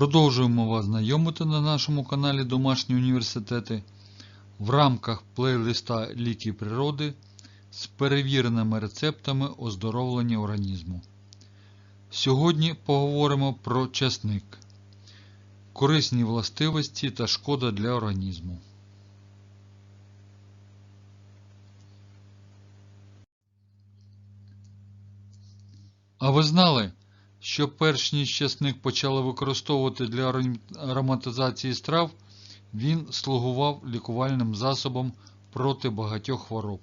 Продовжуємо вас знайомити на нашому каналі Домашні університети в рамках плейлиста Ліки природи з перевіреними рецептами оздоровлення організму. Сьогодні поговоримо про часник, корисні властивості та шкода для організму. А ви знали, що перш ніж часник почали використовувати для ароматизації страв, він слугував лікувальним засобом проти багатьох хвороб.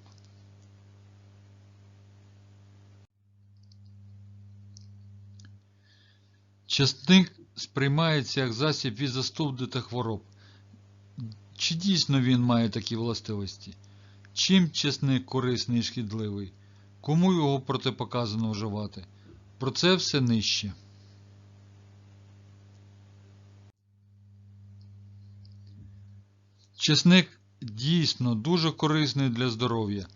Часник сприймається як засіб від застуди хвороб. Чи дійсно він має такі властивості? Чим чесник корисний і шкідливий? Кому його протипоказано вживати? Про це все нижче. Чесник дійсно дуже корисний для здоров'я,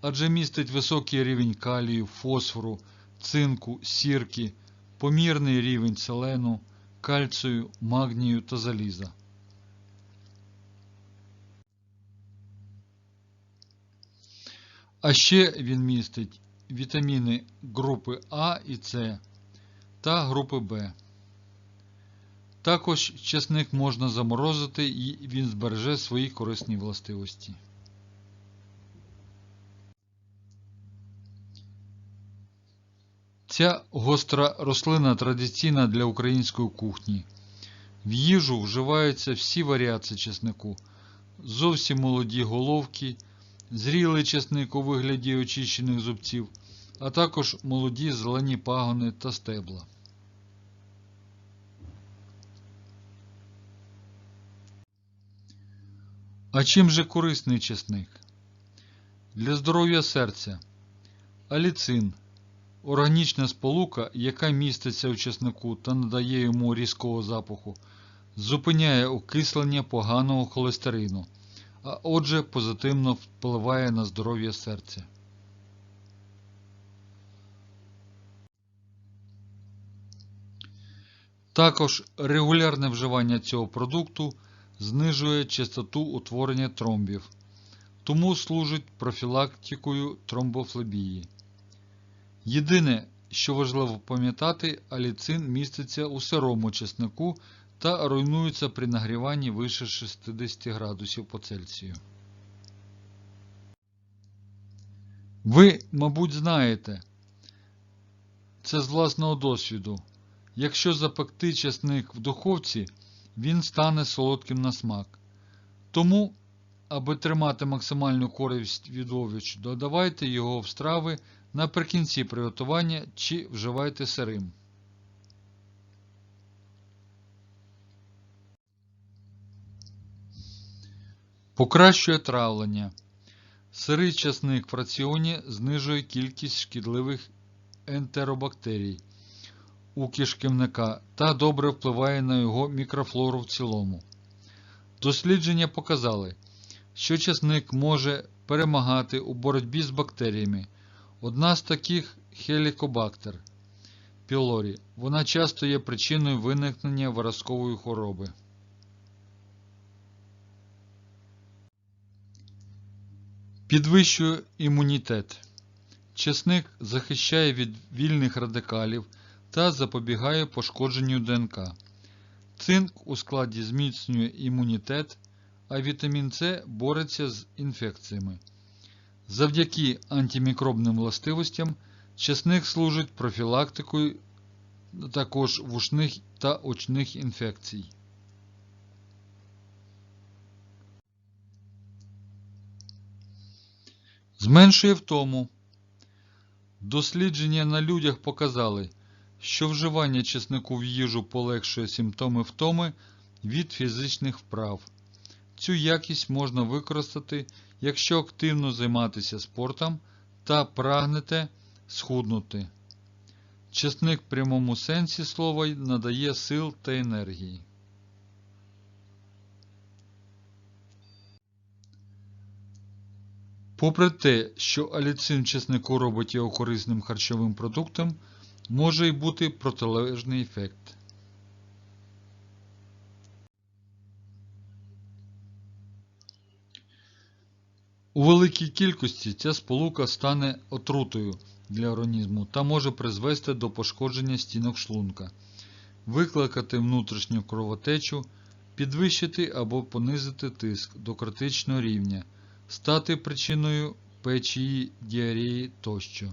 адже містить високий рівень калію, фосфору, цинку, сірки, помірний рівень селену, кальцію, магнію та заліза. А ще він містить вітаміни групи А і С та групи В. Також чесник можна заморозити і він збереже свої корисні властивості. Ця гостра рослина традиційна для української кухні. В їжу вживаються всі варіації чеснику, зовсім молоді головки, зрілий чесник у вигляді очищених зубців, а також молоді зелені пагони та стебла. А чим же корисний чесник? Для здоров'я серця. Аліцин органічна сполука, яка міститься у чеснику та надає йому різкого запаху, зупиняє окислення поганого холестерину, а отже позитивно впливає на здоров'я серця. Також регулярне вживання цього продукту знижує частоту утворення тромбів, тому служить профілактикою тромбофлебії. Єдине, що важливо пам'ятати, аліцин міститься у сирому чеснику та руйнується при нагріванні вище 60 градусів по Цельсію. Ви, мабуть, знаєте, це з власного досвіду. Якщо запекти чесник в духовці, він стане солодким на смак. Тому, аби тримати максимальну користь від овочу, додавайте його в страви наприкінці приготування чи вживайте сирим. Покращує травлення. Сирий часник в раціоні знижує кількість шкідливих ентеробактерій у кишківника та добре впливає на його мікрофлору в цілому. Дослідження показали, що часник може перемагати у боротьбі з бактеріями. Одна з таких хелікобактер пілорі. Вона часто є причиною виникнення виразкової хвороби. Підвищує імунітет. Чесник захищає від вільних радикалів та запобігає пошкодженню ДНК. Цинк у складі зміцнює імунітет, а вітамін С бореться з інфекціями. Завдяки антимікробним властивостям чесник служить профілактикою також вушних та очних інфекцій. Зменшує втому. Дослідження на людях показали, що вживання чеснику в їжу полегшує симптоми втоми від фізичних вправ. Цю якість можна використати, якщо активно займатися спортом та прагнете схуднути. Чесник в прямому сенсі слова надає сил та енергії. Попри те, що аліцин чеснику робить його корисним харчовим продуктом, може й бути протилежний ефект. У великій кількості ця сполука стане отрутою для організму та може призвести до пошкодження стінок шлунка, викликати внутрішню кровотечу, підвищити або понизити тиск до критичного рівня стати причиною печії, діареї тощо.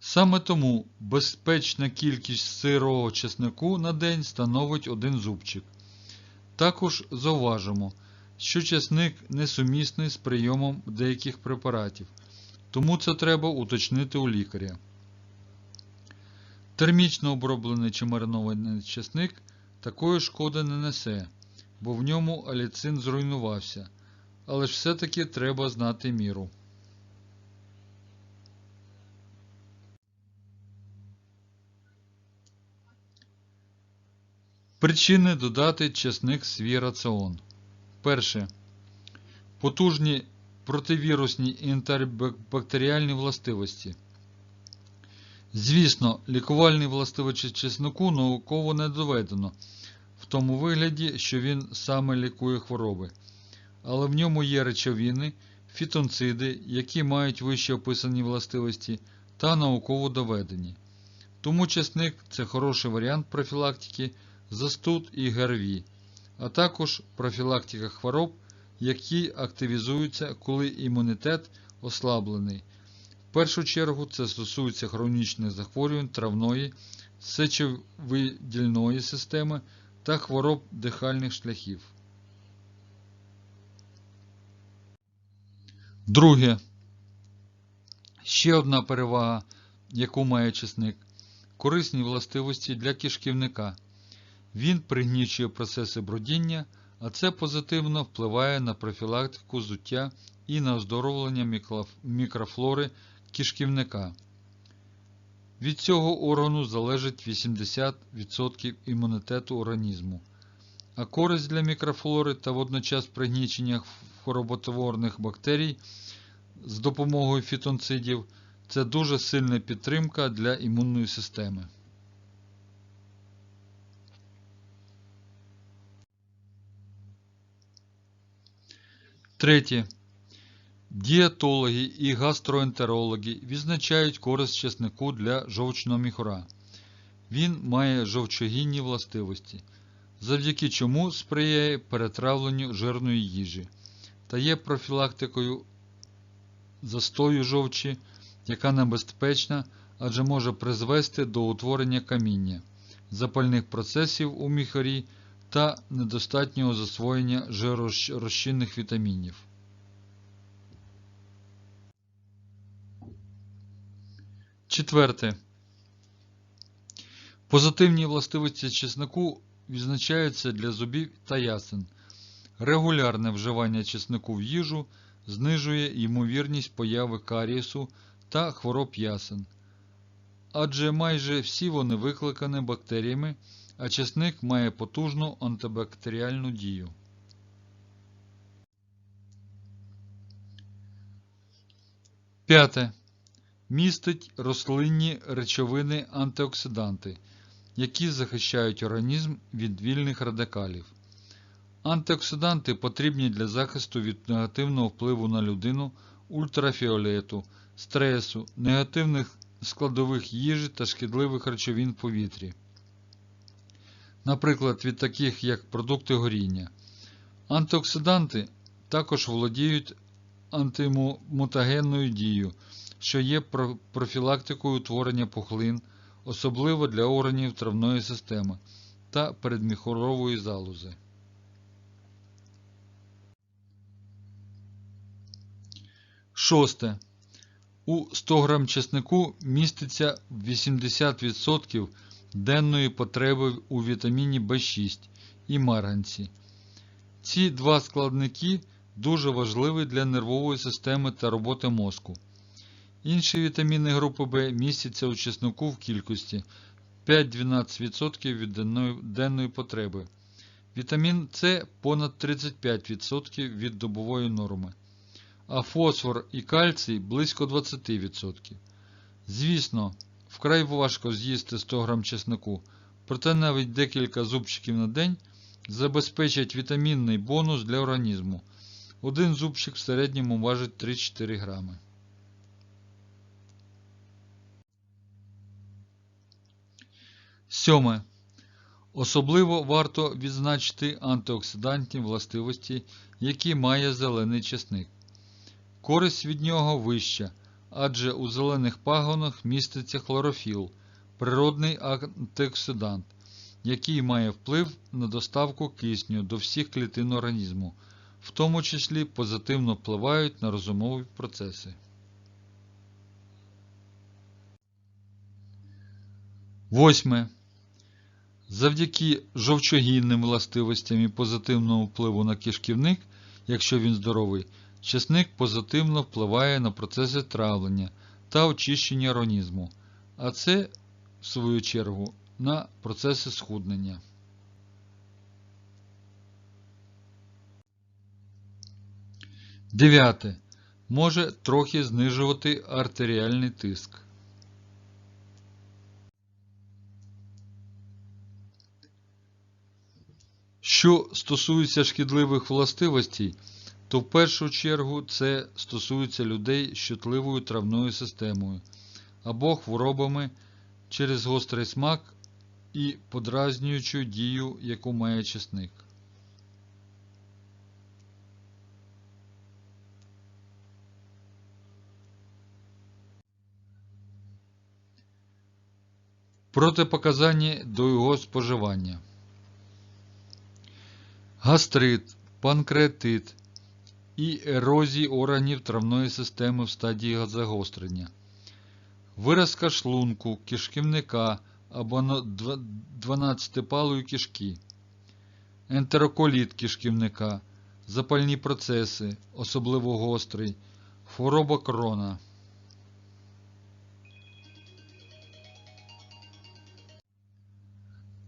Саме тому безпечна кількість сирого чеснику на день становить один зубчик. Також зауважимо, що чесник несумісний з прийомом деяких препаратів, тому це треба уточнити у лікаря. Термічно оброблений чи маринований чесник такої шкоди не несе, бо в ньому аліцин зруйнувався, але ж все-таки треба знати міру. Причини додати чесник свій раціон. Перше. Потужні противірусні і антибактеріальні властивості. Звісно, лікувальні властивості чеснику науково не доведено в тому вигляді, що він саме лікує хвороби. Але в ньому є речовини, фітонциди, які мають вище описані властивості та науково доведені. Тому чесник це хороший варіант профілактики застуд і ГРВІ, а також профілактика хвороб, які активізуються, коли імунітет ослаблений. В першу чергу це стосується хронічних захворювань травної, сечовидільної системи та хвороб дихальних шляхів. Друге. Ще одна перевага, яку має чесник корисні властивості для кишківника. Він пригнічує процеси бродіння, а це позитивно впливає на профілактику зуття і на оздоровлення мікрофлори кишківника. Від цього органу залежить 80% імунітету організму. А користь для мікрофлори та водночас пригнічення хвороботворних бактерій з допомогою фітонцидів це дуже сильна підтримка для імунної системи. Третє. Дієтологи і гастроентерологи відзначають користь чеснику для жовчного міхура. Він має жовчогінні властивості, завдяки чому сприяє перетравленню жирної їжі та є профілактикою застою жовчі, яка небезпечна, адже може призвести до утворення каміння, запальних процесів у міхорі та недостатнього засвоєння жиророзчинних вітамінів. Четверте. Позитивні властивості чеснику відзначаються для зубів та ясен. Регулярне вживання чеснику в їжу знижує ймовірність появи карієсу та хвороб ясен. Адже майже всі вони викликані бактеріями а чесник має потужну антибактеріальну дію. П'яте. Містить рослинні речовини антиоксиданти, які захищають організм від вільних радикалів. Антиоксиданти потрібні для захисту від негативного впливу на людину, ультрафіолету, стресу, негативних складових їжі та шкідливих речовин в повітрі наприклад, від таких як продукти горіння. Антиоксиданти також володіють антимутагенною дією, що є профілактикою утворення пухлин, особливо для органів травної системи та передміхорової залози. Шосте. У 100 г чеснику міститься 80% денної потреби у вітаміні В6 і марганці. Ці два складники дуже важливі для нервової системи та роботи мозку. Інші вітаміни групи В містяться у чесноку в кількості 5-12% від денної потреби. Вітамін С понад 35% від добової норми, а фосфор і кальцій близько 20%. Звісно, вкрай важко з'їсти 100 грам чеснику, проте навіть декілька зубчиків на день забезпечать вітамінний бонус для організму. Один зубчик в середньому важить 3-4 грами. Сьоме. Особливо варто відзначити антиоксидантні властивості, які має зелений чесник. Користь від нього вища, адже у зелених пагонах міститься хлорофіл, природний антиоксидант, який має вплив на доставку кисню до всіх клітин організму, в тому числі позитивно впливають на розумові процеси. Восьме. Завдяки жовчогінним властивостям і позитивному впливу на кишківник, якщо він здоровий, чесник позитивно впливає на процеси травлення та очищення організму, а це, в свою чергу, на процеси схуднення. Дев'яте. Може трохи знижувати артеріальний тиск. Що стосується шкідливих властивостей, то в першу чергу це стосується людей з чутливою травною системою або хворобами через гострий смак і подразнюючу дію, яку має чесник. Протипоказання до його споживання. Гастрит, панкреатит і ерозії органів травної системи в стадії загострення. Виразка шлунку, кишківника або 12-палої кишки. Ентероколіт кишківника, запальні процеси, особливо гострий, хвороба крона.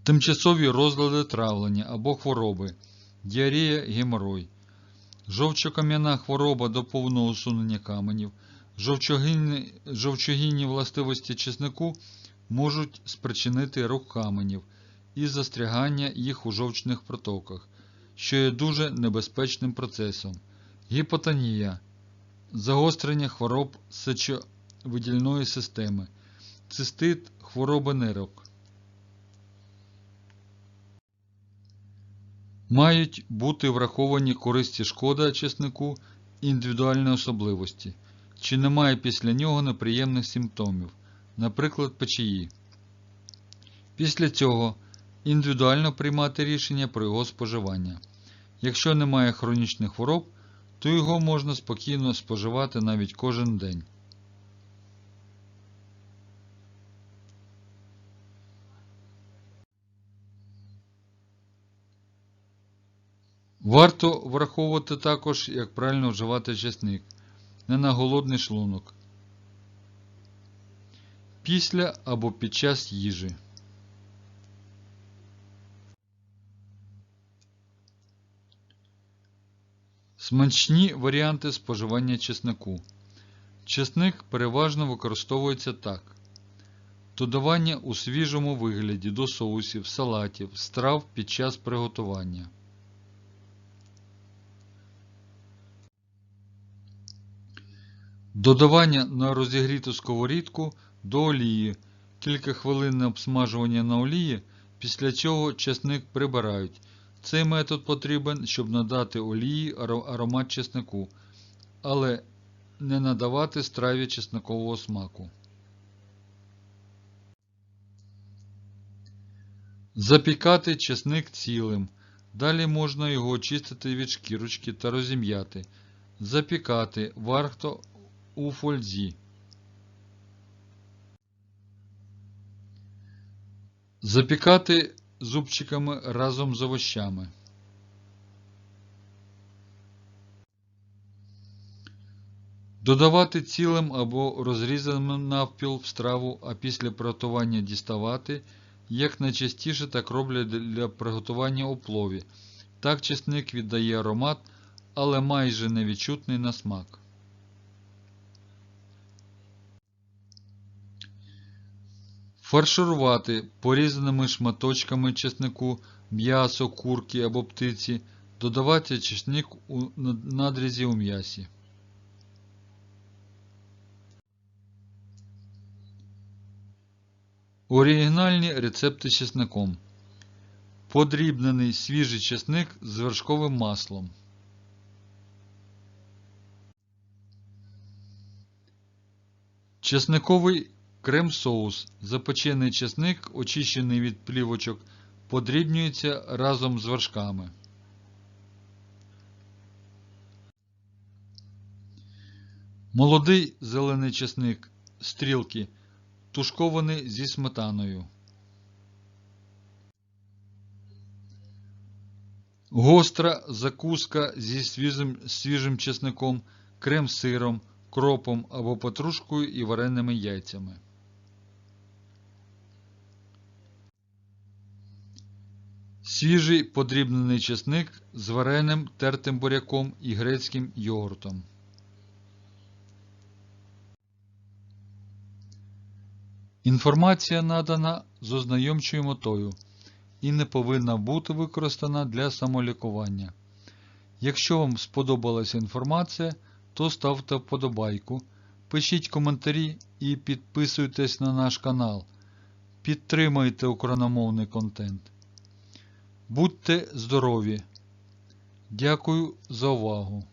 Тимчасові розлади травлення або хвороби, діарея, геморой, жовчокам'яна хвороба до повного усунення каменів, жовчогінні, жовчогінні властивості чеснику можуть спричинити рух каменів і застрягання їх у жовчних протоках, що є дуже небезпечним процесом, гіпотонія, загострення хвороб сечовидільної системи, цистит, хвороби нирок. Мають бути враховані користі шкода чеснику і індивідуальні особливості, чи немає після нього неприємних симптомів, наприклад, печії. Після цього індивідуально приймати рішення про його споживання. Якщо немає хронічних хвороб, то його можна спокійно споживати навіть кожен день. Варто враховувати також, як правильно вживати чесник не на голодний шлунок після або під час їжі. Смачні варіанти споживання чеснику. Чесник переважно використовується так: додавання у свіжому вигляді до соусів, салатів, страв під час приготування. Додавання на розігріту сковорідку до олії, кілька хвилин на обсмажування на олії, після чого чесник прибирають. Цей метод потрібен, щоб надати олії аромат чеснику, але не надавати страві чесникового смаку. Запікати чесник цілим. Далі можна його очистити від шкірочки та розім'яти. Запікати варто у фользі. Запікати зубчиками разом з овощами. Додавати цілим або розрізаним навпіл в страву, а після приготування діставати, як найчастіше так роблять для приготування у плові. Так чесник віддає аромат, але майже невідчутний на смак. Фарширувати порізаними шматочками чеснику м'ясо, курки або птиці. Додавати чесник у надрізі у м'ясі. Оригінальні рецепти чесником. Подрібнений свіжий чесник з вершковим маслом. Чесниковий крем-соус. Запечений чесник, очищений від плівочок, подрібнюється разом з вершками. Молодий зелений чесник стрілки тушкований зі сметаною. Гостра закуска зі свіжим, свіжим чесником, крем-сиром, кропом або петрушкою і вареними яйцями. Свіжий подрібнений чесник з вареним тертим буряком і грецьким йогуртом. Інформація надана з ознайомчою метою і не повинна бути використана для самолікування. Якщо вам сподобалася інформація, то ставте вподобайку, пишіть коментарі і підписуйтесь на наш канал. Підтримайте україномовний контент. Будьте здорові! Дякую за увагу!